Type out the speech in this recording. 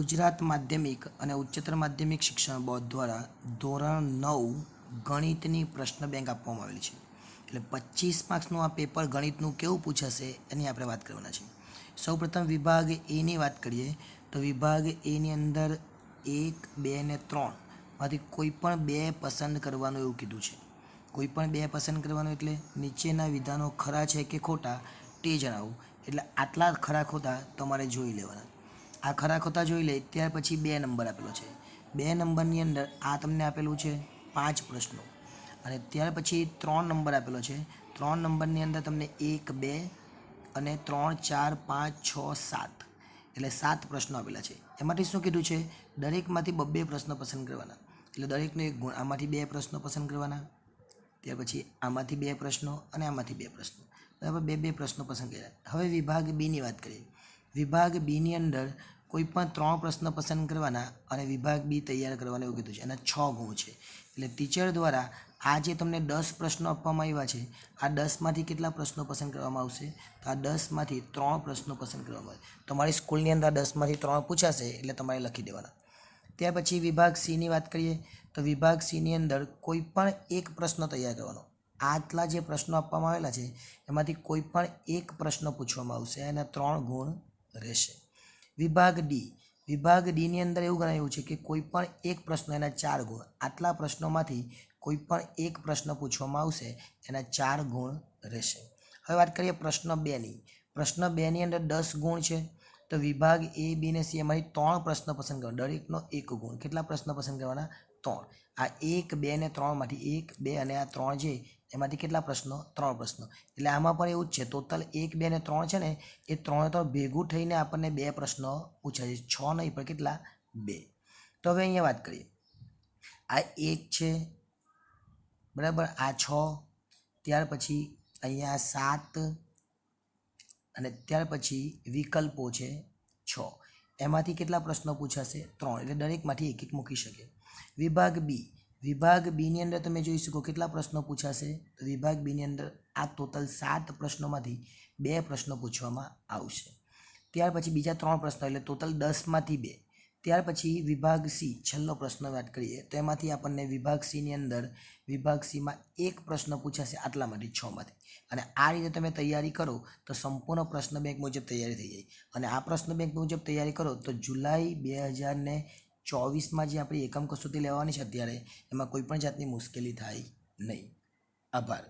ગુજરાત માધ્યમિક અને ઉચ્ચતર માધ્યમિક શિક્ષણ બોર્ડ દ્વારા ધોરણ નવ ગણિતની પ્રશ્ન બેંક આપવામાં આવેલી છે. એટલે પચીસ માર્ક્સનું આ પેપર ગણિતનું કેવું પૂછાશે એની આપણે વાત કરવાના છે સૌપ્રથમ વિભાગ એની વાત કરીએ તો વિભાગ એની અંદર એક, બે ને ત્રણમાંથી કોઈ પણ બે પસંદ કરવાનું એવું કીધું છે. કોઈ પણ બે પસંદ કરવાનું એટલે નીચેના વિધાનો ખરા છે કે ખોટા તે જણાવું. એટલે આટલા ખરા ખોટા તમારે જોઈ લેવાના. આ ખરા ખોટા જોઈ લે, ત્યાર પછી બે નંબર આપેલો છે. બે નંબરની અંદર આ તમને આપેલું છે પાંચ પ્રશ્નો. અને ત્યાર પછી ત્રણ નંબર આપેલો છે. ત્રણ નંબરની અંદર તમને એક, બે અને ત્રણ, ચાર, પાંચ, છ, સાત. એટલે સાત પ્રશ્નો આપેલા છે. એમાંથી શું કીધું છે? દરેકમાંથી બબ્બે પ્રશ્નો પસંદ કરવાના. એટલે દરેકનો એક ગુણ. આમાંથી બે પ્રશ્નો પસંદ કરવાના. ત્યાર પછી આમાંથી બે પ્રશ્નો અને આમાંથી બે પ્રશ્નો. બરાબર, બે બે પ્રશ્નો પસંદ કર્યા. હવે વિભાગ બીની વાત કરીએ. વિભાગ બીની અંદર કોઈ પણ ત્રણ પ્રશ્ન પસંદ કરવાના અને વિભાગ બી તૈયાર કરવાનું એવું કીધું છે. એના છ ગુણ છે. એટલે ટીચર દ્વારા આ જે તમને દસ પ્રશ્નો આપવામાં આવ્યા છે, આ દસમાંથી કેટલા પ્રશ્નો પસંદ કરવામાં આવશે? તો આ દસમાંથી ત્રણ પ્રશ્નો પસંદ કરવામાં આવે. તમારી સ્કૂલની અંદર દસમાંથી ત્રણ પૂછાશે એટલે તમારે લખી દેવાના. ત્યાર પછી વિભાગ સીની વાત કરીએ, તો વિભાગ સીની અંદર કોઈ પણ એક પ્રશ્ન તૈયાર કરવાનો. આટલા જે પ્રશ્નો આપવામાં આવેલા છે, એમાંથી કોઈ પણ એક પ્રશ્ન પૂછવામાં આવશે એના ત્રણ ગુણ રહેશે. વિભાગ ડી વિભાગ ડીની અંદર એવું ગણાયું છે કે કોઈ પણ એક પ્રશ્ન એના ચાર ગુણ. આટલા પ્રશ્નોમાંથી કોઈ પણ એક પ્રશ્ન પૂછવામાં આવશે, એના ચાર ગુણ રહેશે. હવે વાત કરીએ પ્રશ્ન બેની પ્રશ્ન બેની અંદર દસ ગુણ છે. તો વિભાગ એ, બી ને સી એમાંથી ત્રણ પ્રશ્ન પસંદ કરો. દરેકનો એક ગુણ. કેટલા પ્રશ્ન પસંદ કરવાના? ત્રણ. આ એક, બે ને ત્રણમાંથી એક, બે અને આ ત્રણ છે એમાંથી કેટલા પ્રશ્નો? ત્રણ પ્રશ્નો. એટલે આમાં પણ એવું જ છે. ટોટલ એક, બે ને ત્રણ છે ને, એ ત્રણે ત્રણ ભેગું થઈને આપણને બે પ્રશ્નો પૂછાય છે. છ નહીં, પણ કેટલા? બે. તો હવે અહીંયા વાત કરીએ. આ એક છે. બરાબર? આ છ. ત્યાર પછી અહીંયા સાત અને ત્યાર પછી વિકલ્પો છે છ. એમાંથી કેટલા પ્રશ્નો પૂછાશે? ત્રણ. એટલે દરેકમાંથી એક એક મૂકી શકે. વિભાગ બી. વિભાગ બીની અંદર તમે જોઈ શકો કેટલા પ્રશ્નો પૂછાશે? તો વિભાગ બીની અંદર આ ટોટલ સાત પ્રશ્નોમાંથી બે પ્રશ્નો પૂછવામાં આવશે. ત્યાર પછી બીજા ત્રણ પ્રશ્નો, એટલે ટોટલ દસમાંથી બે. ત્યાર પછી વિભાગ સી, છેલ્લો પ્રશ્ન વાત કરીએ, તો એમાંથી આપણને વિભાગ સીની અંદર વિભાગ સીમાં એક પ્રશ્ન પૂછાશે આટલામાંથી છમાંથી અને આ રીતે તમે તૈયારી કરો તો સંપૂર્ણ પ્રશ્ન બેંક મુજબ તૈયારી થઈ જાય. અને આ પ્રશ્ન બેંક મુજબ તૈયારી કરો તો જુલાઈ બે હજાર ને ચોવીસમાં જે આપણી એકમ કસોટી લેવાની છે અત્યારે, એમાં કોઈ પણ જાતની મુશ્કેલી થાય નહીં. આભાર.